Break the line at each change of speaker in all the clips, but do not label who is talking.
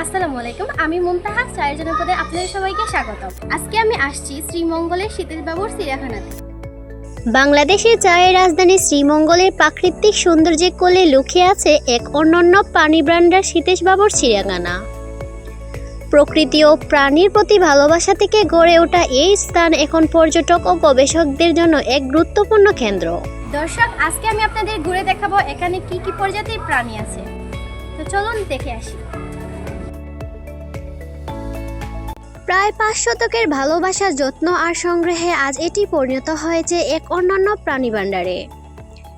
আসসালামু আলাইকুম আমি মুমতাহা চায়ের জনপদে আপনাদের সবাইকে স্বাগত আজকে আমি আসছি শ্রীমঙ্গলের শীতেশবাবুর চিড়িয়াখানাতে।
বাংলাদেশের চায়ের রাজধানী শ্রীমঙ্গলের প্রাকৃতিক সৌন্দর্যে কোলে লুকিয়ে আছে এক অনন্য প্রাণী ব্রান্ডার সীতেশবাবুর চিড়িয়াখানা। প্রকৃতি ও প্রাণীর প্রতি ভালোবাসা থেকে গড়ে ওঠা এই স্থান এখন পর্যটক ও গবেষকদের জন্য এক গুরুত্বপূর্ণ কেন্দ্র।
দর্শক আজকে আমি আপনাদের ঘুরে দেখাবো এখানে কি কি প্রজাতির প্রাণী আছে। তো চলুন দেখে আসি।
প্রায় পাঁচ শতকের ভালোবাসা যত্ন আর সংগ্রহে আজ এটি পরিণত হয়েছে এক অন্যান্য প্রাণী ভাণ্ডারে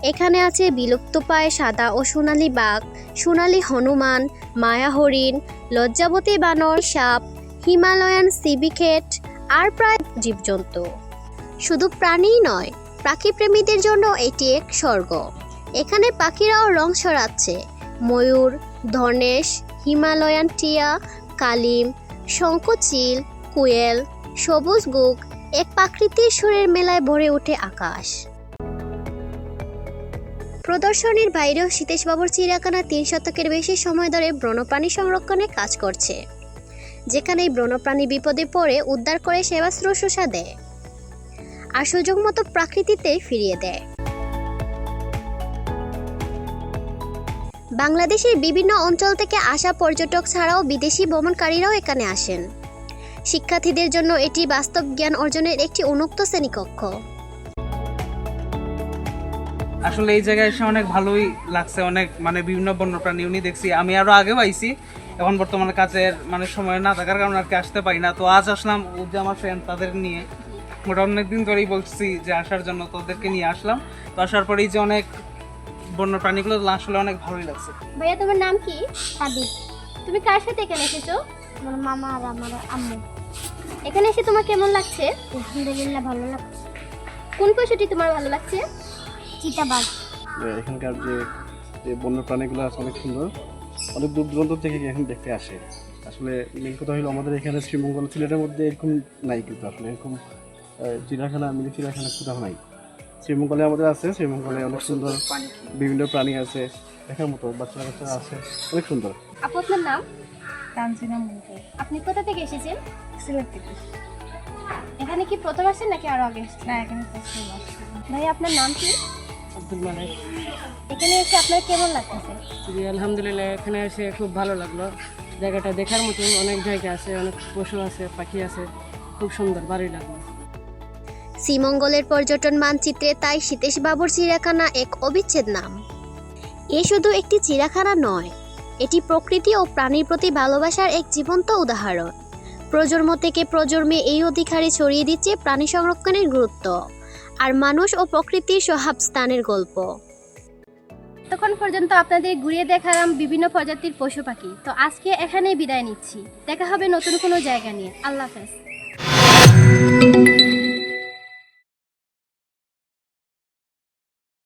এখানে আছে বিলুপ্তপ্রায় সাদা ও সোনালী বাঘ, সোনালী হনুমান, মায়া হরিণ, লজ্জাবতী বানর, সাপ, হিমালয়ান সিবিকেট আর প্রায় জীবজন্তু। শুধু প্রাণীই নয়, পাখিপ্রেমীদের জন্য এটি এক স্বর্গ। এখানে পাখিরাও রং ছড়াচ্ছে ময়ূর, ধনেশ, হিমালয়ান টিয়া, কালিম শঙ্খচিল কুয়েল, সবুজ গুক এক প্রাকৃতিক সুরের মেলায় ভরে ওঠে আকাশ। প্রদর্শনীর বাইরেও সীতেশবাবুর চিড়িয়াখানা তিন শতকের বেশি সময় ধরে ব্রণপ্রাণী সংরক্ষণে কাজ করছে। যেখানে এই বন্যপ্রাণী বিপদে পড়ে, উদ্ধার করে সেবা শুশ্রূষা দেয়। আর সুযোগ মতো প্রাকৃতিতে ফিরিয়ে দেয়। বাংলাদেশের বিভিন্ন অঞ্চল থেকে আসা পর্যটক ছাড়াও বিদেশি ভ্রমণকারীরাও এখানে আসেন। শিক্ষার্থীদের জন্য এটি বাস্তব জ্ঞান অর্জনের একটি উন্মুক্ত শ্রেণীকক্ষ।
আসলে এই জায়গায় এসে অনেক ভালোই লাগছে, অনেক মানে বিভিন্ন বন্যপ্রাণী উনি দেখছি। আমি আরও আগেও আইছি, এখন বর্তমানে কাজের মানে সময় না থাকার কারণে আর কি আসতে পারি না। তো আজ আসলাম যে আমার ফ্রেন্ড তাদের নিয়ে। ওটা অনেকদিন ধরেই বলছি যে আসার জন্য তোদেরকে নিয়ে আসলাম। তো আসার পরেই যে অনেক বন্য প্রাণীগুলো আসলে অনেক ভালোই লাগছে।
ভাইয়া তোমার নাম কি?
সাদিক।
তুমি কার সাথে এখানে এসেছ?
আমার মামা আর আমার আম্মু।
এখানে এসে তোমার কেমন লাগছে?
আলহামদুলিল্লাহ ভালো লাগছে।
কোন পশুটি তোমার ভালো লাগছে?
চিতাবাঘ।
এখানকার যে যে বন্য প্রাণীগুলো আছে অনেক সুন্দর। অনেক দূর দূরান্ত থেকে এখন দেখতে আসে। আসলে মেন কথা হলো আমাদের এখানে শ্রীমঙ্গল সিলেটের মধ্যে এরকম নাই কিন্তু আসলে এরকম আহ, চিড়িয়াখানা মিনি চিড়িয়াখানা কোথাও নাই। শ্রীমঙ্গলে আমাদের আছে শ্রীমঙ্গলে অনেক সুন্দর বিভিন্ন প্রাণী আছে দেখার মতো বাচ্চা কাচ্চা আছে অনেক সুন্দর।
আপু আপনার নাম?
তানজিনা মুন্তাজ
আপনি কোথা থেকে এসেছেন?
সিলেট থেকে।
এখানে কি প্রথম আসছেন নাকি আরও আগে এসেছেন?
না এখানে প্রথম আসছি।
ভাই আপনার নাম কি?
আব্দুল মালিক।
এখানে এসে আপনার কেমন লাগতেছে?
জি আলহামদুলিল্লাহ এখানে এসে খুব ভালো লাগল। জায়গাটা দেখার মতন অনেক জায়গা আছে অনেক পশু আছে পাখি আছে খুব সুন্দর ভালোই লাগল।
শ্রীমঙ্গলের পর্যটন মানচিত্রে তাই সীতেশ বাবুর চিড়িয়াখানা এক অবিচ্ছেদ নাম। এ শুধু একটি চিড়িয়াখানা নয়, এটি প্রকৃতি ও প্রাণীর প্রতি ভালোবাসার এক জীবন্ত উদাহরণ। প্রজন্ম থেকে প্রজন্মে এই অধিকারে ছড়িয়ে দিচ্ছে প্রাণী সংরক্ষণের গুরুত্ব আর মানুষ ও প্রকৃতির সহাব স্থানের গল্প।
তখন পর্যন্ত আপনাদের ঘুরিয়ে দেখালাম বিভিন্ন প্রজাতির পশু পাখি। তো আজকে এখানেই বিদায় নিচ্ছি। দেখা হবে নতুন কোনো জায়গা নিয়ে। আল্লাহ হাফেজ।